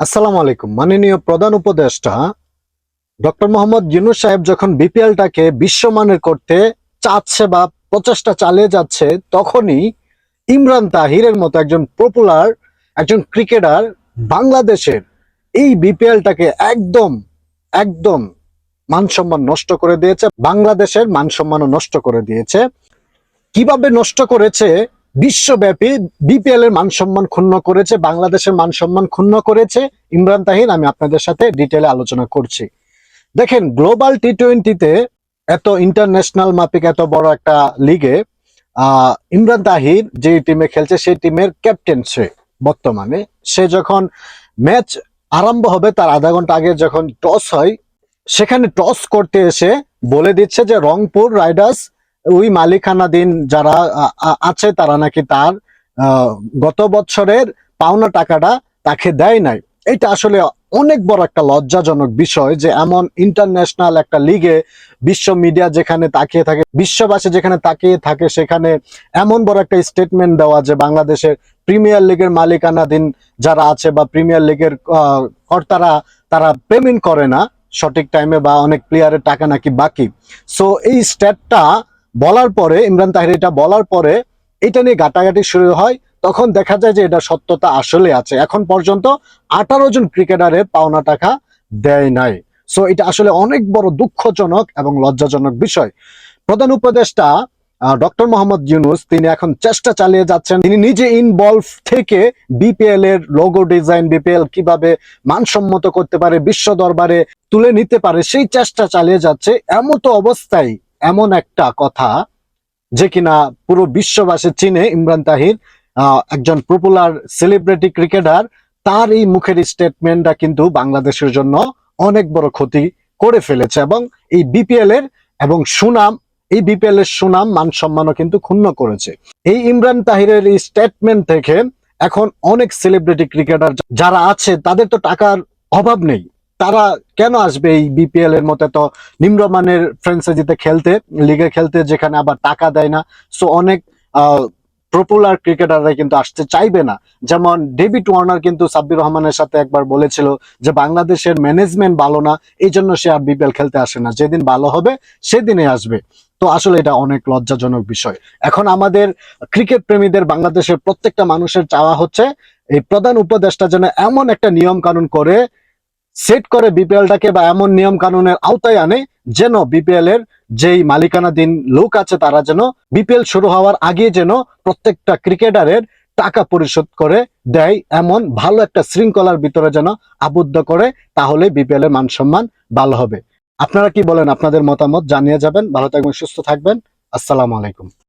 আসসালামু আলাইকুম। মাননীয় প্রধান উপদেষ্টা ডক্টর মোহাম্মদ ইউনুস সাহেব যখন বিপিএলটাকে বিশ্বমানের করতে চাচ্ছে বা প্রচেষ্টা চালিয়ে যাচ্ছে, তখনই ইমরান তাহিরের মতো একজন পপুলার একজন ক্রিকেটার বাংলাদেশের এই বিপিএলটাকে একদম একদম মানসম্মান নষ্ট করে দিয়েছে, বাংলাদেশের মানসম্মানও নষ্ট করে দিয়েছে। কীভাবে নষ্ট করেছে বিশ্বব্যাপী বিপিএল এর মানসম্মান ক্ষুণ্ণ করেছে বাংলাদেশের মানসম্মান ক্ষুণ্ণ করেছে। ইমরান তাহির আমি আপনাদের সাথে ডিটেলে আলোচনা করছি। দেখেন গ্লোবাল টি টোয়েন্টিতে এত ইন্টারন্যাশনাল মাপিক এত বড় একটা লিগে আহ, ইমরান তাহির যে টিমে খেলছে সেই টিমের ক্যাপ্টেন সে বর্তমানে। সে যখন ম্যাচ আরম্ভ হবে তার আধা ঘণ্টা আগে যখন টস হয় সেখানে টস করতে এসে বলে দিচ্ছে যে রংপুর রাইডার্স ওই মালিকানাধীন যারা আছে তারা নাকি তার গত বছরের পাওনা টাকাটা তাকে দেয় নাই। এটা আসলে অনেক বড় একটা লজ্জাজনক বিষয় যে এমন ইন্টারন্যাশনাল একটা লিগে বিশ্ব মিডিয়া যেখানে তাকিয়ে থাকে, বিশ্ববাসী যেখানে তাকিয়ে থাকে, সেখানে এমন বড় একটা স্টেটমেন্ট দেওয়া যে বাংলাদেশের প্রিমিয়ার লিগের মালিকানাধীন যারা আছে বা প্রিমিয়ার লিগের কর্তারা তারা পেমেন্ট করে না, সঠিক টাইমে বা অনেক প্লেয়ারের টাকা নাকি বাকি। সো এই স্ট্যাটটা বলার পরে, ইমরান তাহির এটা বলার পরে এটা নিয়ে গাটাগাটি শুরু হয়। তখন দেখা যায় যে এটা সত্যতা আসলে আছে। এখন পর্যন্ত আঠারো জন ক্রিকেটারের পাওনা টাকা দেয় নাই। সো এটা আসলে অনেক বড় দুঃখজনক এবং লজ্জাজনক বিষয়। প্রধান উপদেষ্টা ডক্টর মোহাম্মদ ইউনুস, তিনি এখন চেষ্টা চালিয়ে যাচ্ছেন। তিনি নিজে ইনভলভ থেকে বিপিএল এর লোগো ডিজাইন বিপিএল কীভাবে মানসম্মত করতে পারে, বিশ্ব দরবারে তুলে নিতে পারে, সেই চেষ্টা চালিয়ে যাচ্ছে। এমন তো অবস্থায় এমন একটা কথা যে কিনা পুরো বিশ্ববাসী চিনে ইমরান তাহির একজন পপুলার সেলিব্রিটি ক্রিকেটার তার এই মুখের স্টেটমেন্টটা কিন্তু বাংলাদেশের জন্য অনেক বড় ক্ষতি করে ফেলেছে এবং এই বিপিএল এর এবং সুনাম, এই বিপিএল এর সুনাম, মান সম্মানও কিন্তু ক্ষুণ্ণ করেছে। এই ইমরান তাহিরের এই স্টেটমেন্ট থেকে এখন অনেক সেলিব্রিটি ক্রিকেটার যারা আছে, তাদের তো টাকার অভাব নেই। তারা কেন আসবে এই বিপিএল এর মতো তো নিম্নমানের ফ্র্যাঞ্চাইজিতে খেলতে লিগে খেলতে, যেখানে আবার টাকা দেয় না? সো অনেক পপুলার ক্রিকেটাররা কিন্তু আসতে চাইবে না। যেমন ডেভিড ওয়ার্নার কিন্তু সাব্বির রহমানের সাথে একবার বলেছিল যে, বাংলাদেশের ম্যানেজমেন্ট ভালো না এই জন্য সে আর বিপিএল খেলতে আসে না। যেদিন ভালো হবে, সেদিনে আসবে। তো, আসলে এটা অনেক লজ্জাজনক বিষয়। এখন আমাদের ক্রিকেট প্রেমীদের বাংলাদেশের প্রত্যেকটা মানুষের চাওয়া হচ্ছে, এই প্রধান উপদেষ্টা যেন এমন একটা নিয়ম কানুন করে সেট করে বিপিএলটাকে বা এমন নিয়ম কানুনের আওতায় আনে যেন বিপিএল এর যেই মালিকানাধীন লোক আছে তারা যেন বিপিএল শুরু হওয়ার আগে যেন প্রত্যেকটা ক্রিকেটারের টাকা পরিশোধ করে দেয় এমন ভালো একটা শৃঙ্খলার ভিতরে যেন আবদ্ধ করে, তাহলে বিপিএল এর মান সম্মান ভালো হবে। আপনারা কি বলেন? আপনাদের মতামত জানিয়ে যাবেন। ভালো থাকবেন, সুস্থ থাকবেন। আসসালামু আলাইকুম।